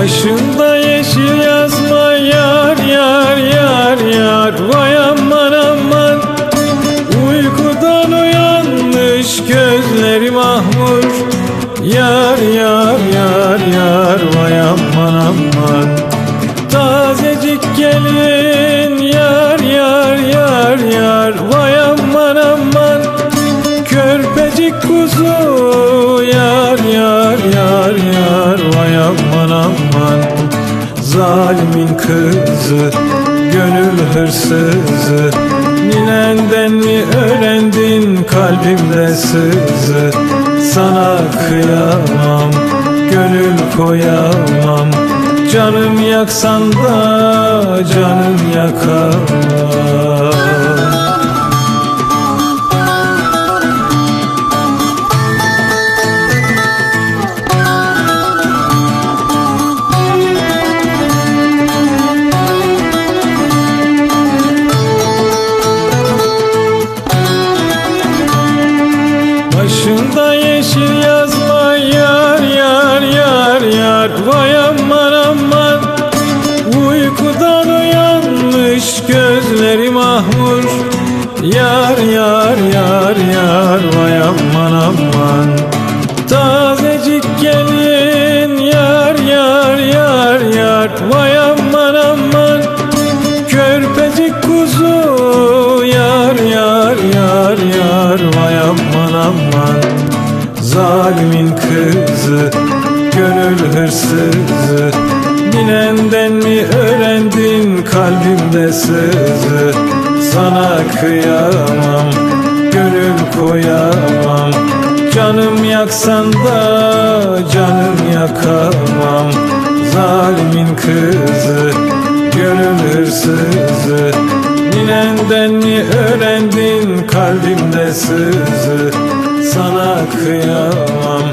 Başında yeşil yazma yar yar yar yar. Vay aman aman. Uykudan uyanmış gözleri mahmur. Yar yar yar yar. Vay aman aman. Tazecik gelin yar yar yar yar. Vay aman aman. Körpecik kuzu yar aman Zalimin kızı gönül hırsızı. Ninenden mi öğrendin kalbimde sızı? Sana kıyamam gönül koyamam. Canım yaksan da canım yakamam yeşil yazma yar yar yar yar. Vay aman aman. Uykudan uyanmış gözleri mahmur Yar yar yar yar. Vay aman aman. Tazecik gelin. Yar yar yar yar. Vay Zalimin kızı Gönül hırsızı. Ninenden mi öğrendin kalbimde sızı? Sana kıyamam Gönül koyamam. Canım yaksan da canım yakamam. Zalimin kızı Gönül hırsızı. Ninenden mi öğrendin kalbimde sızı Sana kıyamam